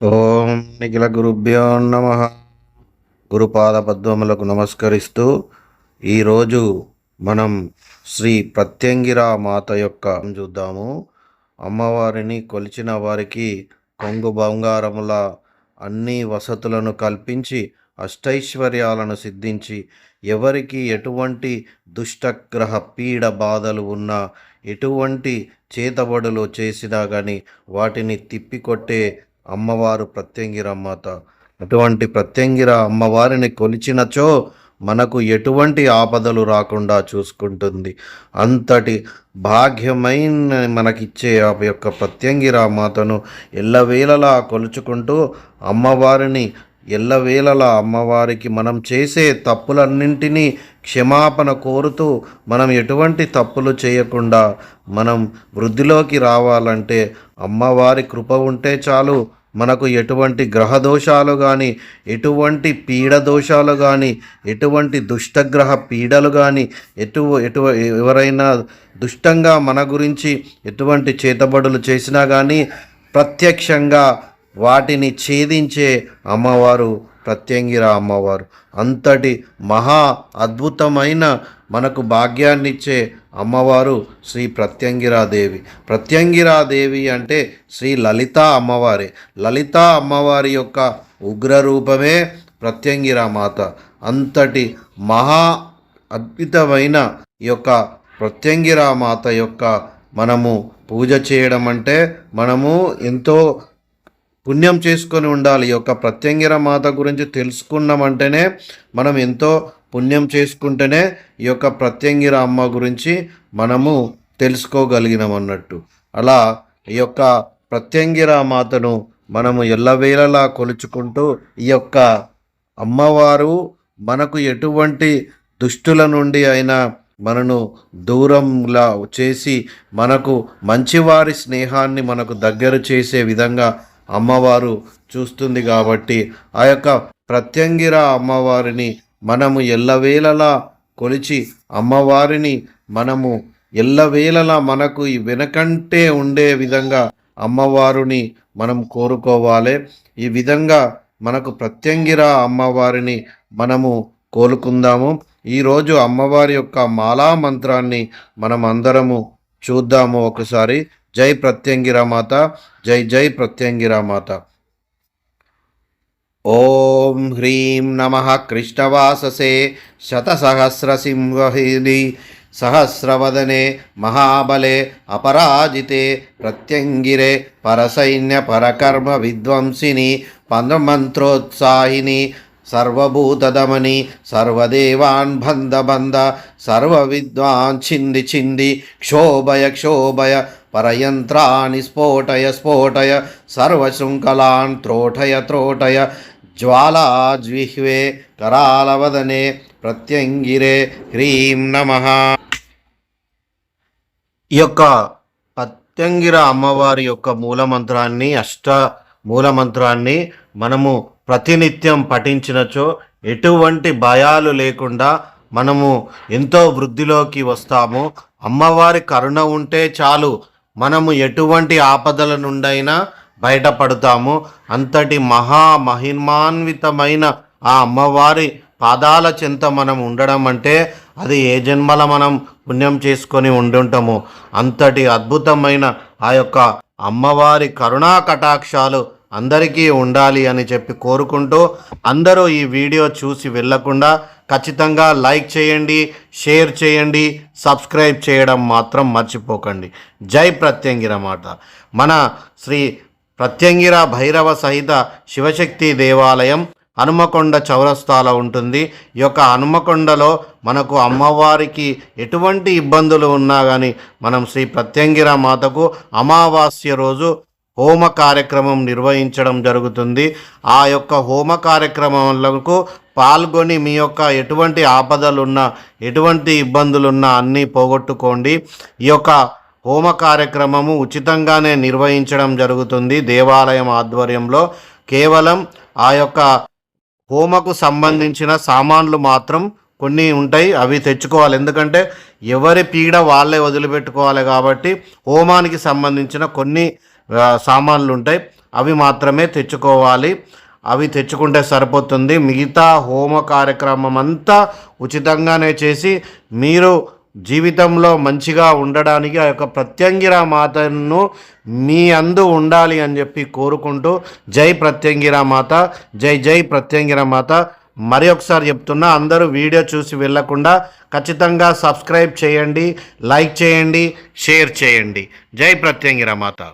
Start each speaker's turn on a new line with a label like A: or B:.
A: ఓం నిఖిల గురుభ్యో నమ. గురుపాద పద్మములకు నమస్కరిస్తూ ఈరోజు మనం శ్రీ ప్రత్యంగిరా మాత యొక్క చూద్దాము. అమ్మవారిని కొలిచిన వారికి కొంగు బంగారముల అన్ని వసతులను కల్పించి అష్టైశ్వర్యాలను సిద్ధించి ఎవరికి ఎటువంటి దుష్టగ్రహ పీడ బాధలు ఉన్నా ఎటువంటి చేతబడులు చేసినా కానీ వాటిని తిప్పికొట్టే అమ్మవారు ప్రత్యంగిర మాత. అటువంటి ప్రత్యంగిర అమ్మవారిని కొలిచినచో మనకు ఎటువంటి ఆపదలు రాకుండా చూసుకుంటుంది. అంతటి భాగ్యమైన మనకిచ్చే ఆ యొక్క ప్రత్యంగిర మాతను ఎల్లవేళలా కొలుచుకుంటూ అమ్మవారిని ఎల్లవేళలా అమ్మవారికి మనం చేసే తప్పులన్నింటినీ క్షమాపణ కోరుతూ మనం ఎటువంటి తప్పులు చేయకుండా మనం వృద్ధిలోకి రావాలంటే అమ్మవారి కృప ఉంటే చాలు. మనకు ఎటువంటి గ్రహ దోషాలు కానీ ఎటువంటి పీడ దోషాలు కానీ ఎటువంటి దుష్టగ్రహ పీడలు కానీ ఎటు ఎటు ఎవరైనా దుష్టంగా మన గురించి ఎటువంటి చేతబడులు చేసినా కానీ ప్రత్యక్షంగా వాటిని ఛేదించే అమ్మవారు ప్రత్యంగిర అమ్మవారు. అంతటి మహా అద్భుతమైన మనకు భాగ్యాన్నిచ్చే అమ్మవారు శ్రీ ప్రత్యంగిరాదేవి. ప్రత్యంగిరాదేవి అంటే శ్రీ లలిత అమ్మవారి. లలిత అమ్మవారి యొక్క ఉగ్రరూపమే ప్రత్యంగిరా మాత. అంతటి మహా అద్భుతమైన ఈ యొక్క ప్రత్యంగిరా మాత యొక్క మనము పూజ చేయడం అంటే మనము ఎంతో పుణ్యం చేసుకొని ఉండాలి. ఈ యొక్క ప్రత్యంగిర మాత గురించి తెలుసుకున్నామంటేనే మనం ఎంతో పుణ్యం చేసుకుంటేనే ఈ యొక్క ప్రత్యంగిర అమ్మ గురించి మనము తెలుసుకోగలిగినాం అన్నట్టు. అలా ఈ యొక్క ప్రత్యంగిర మాతను మనము ఎల్లవేళలా కొలుచుకుంటూ ఈ యొక్క అమ్మవారు మనకు ఎటువంటి దుష్టుల నుండి అయినా మనను దూరంలా చేసి మనకు మంచివారి స్నేహాన్ని మనకు దగ్గర చేసే విధంగా అమ్మవారు చూస్తుంది కాబట్టి ఆ యొక్క ప్రత్యంగిర అమ్మవారిని మనము ఎల్లవేళలా కొలిచి అమ్మవారిని మనము ఎల్లవేళలా మనకు ఈ వెనకంటే ఉండే విధంగా అమ్మవారిని మనం కోరుకోవాలి. ఈ విధంగా మనకు ప్రత్యంగిర అమ్మవారిని మనము కోలుకుందాము ఈరోజు అమ్మవారి యొక్క మాలా మంత్రాన్ని మనం అందరము చూద్దాము ఒకసారి. జై ప్రత్యంగిరామాత జై జై ప్రత్యంగిరామాత ఓం హ్రీం నమ కృష్ణవాససే శతసహస్రసింహిని సహస్రవదనే మహాబలే అపరాజితే ప్రత్యంగిరే పరసైన్య పరకర్మ విద్వంసిని పంద్రమంత్రోత్సాహిని సర్వభూతదమని సర్వదేవాన్ బంధ బంధ సర్వ విద్వాన్ చింది చింది క్షోభయ క్షోభయ పరయంత్రాన్ని స్ఫోటయ స్ఫోటయ సర్వశృంఖలాన్ త్రోటయ త్రోటయ జ్వాలాజ్విహ్వే కరాలవదనే ప్రత్యంగిరే హ్రీం నమ. ఈ యొక్క ప్రత్యంగిర అమ్మవారి యొక్క మూలమంత్రాన్ని అష్ట మూలమంత్రాన్ని మనము ప్రతినిత్యం పఠించినచో ఎటువంటి భయాలు లేకుండా మనము ఎంతో వృద్ధిలోకి వస్తాము. అమ్మవారి కరుణ ఉంటే చాలు. మనము ఎటువంటి ఆపదల నుండైనా బయటపడతాము. అంతటి మహా మహిమాన్వితమైన ఆ అమ్మవారి పాదాల చెంత మనం ఉండడం అంటే అది ఏ జన్మల మనం పుణ్యం చేసుకొని ఉండుంటాము. అంతటి అద్భుతమైన ఆ యొక్క అమ్మవారి కరుణా కటాక్షాలు అందరికీ ఉండాలి అని చెప్పి కోరుకుంటూ అందరూ ఈ వీడియో చూసి వెళ్ళకుండా ఖచ్చితంగా లైక్ చేయండి షేర్ చేయండి సబ్స్క్రైబ్ చేయడం మాత్రం మర్చిపోకండి. జై ప్రత్యంగిర మాట మన శ్రీ ప్రత్యంగిర భైరవ సహిత శివశక్తి దేవాలయం హనుమకొండ చౌరస్తాలో ఉంటుంది. ఈ యొక్క హనుమకొండలో మనకు అమ్మవారికి ఎటువంటి ఇబ్బందులు ఉన్నా కానీ మనం శ్రీ ప్రత్యంగిర మాతకు అమావాస్య రోజు హోమ కార్యక్రమం నిర్వహించడం జరుగుతుంది. ఆ యొక్క హోమ కార్యక్రమాలకు పాల్గొని మీ యొక్క ఎటువంటి ఆపదలున్నా ఎటువంటి ఇబ్బందులున్నా అన్నీ పోగొట్టుకోండి. ఈ యొక్క హోమ కార్యక్రమము ఉచితంగానే నిర్వహించడం జరుగుతుంది దేవాలయం ఆధ్వర్యంలో. కేవలం ఆ యొక్క హోమకు సంబంధించిన సామాన్లు మాత్రం కొన్ని ఉంటాయి అవి తెచ్చుకోవాలి. ఎందుకంటే ఎవరి పీడ వాళ్ళే వదిలిపెట్టుకోవాలి కాబట్టి హోమానికి సంబంధించిన కొన్ని సామాన్లు ఉంటాయి. అవి మాత్రమే తెచ్చుకోవాలి. అవి తెచ్చుకుంటే సరిపోతుంది. మిగతా హోమ కార్యక్రమం అంతా ఉచితంగానే చేసి మీరు జీవితంలో మంచిగా ఉండడానికి ఆ యొక్క ప్రత్యంగిర మాతను మీ అందు ఉండాలి అని చెప్పి కోరుకుంటూ జై ప్రత్యంగిర మాత జై జై ప్రత్యంగిర మాత మరి ఒకసారి చెప్తున్నా అందరూ వీడియో చూసి వెళ్ళకుండా ఖచ్చితంగా సబ్స్క్రైబ్ చేయండి లైక్ చేయండి షేర్ చేయండి. జై ప్రత్యంగిర మాత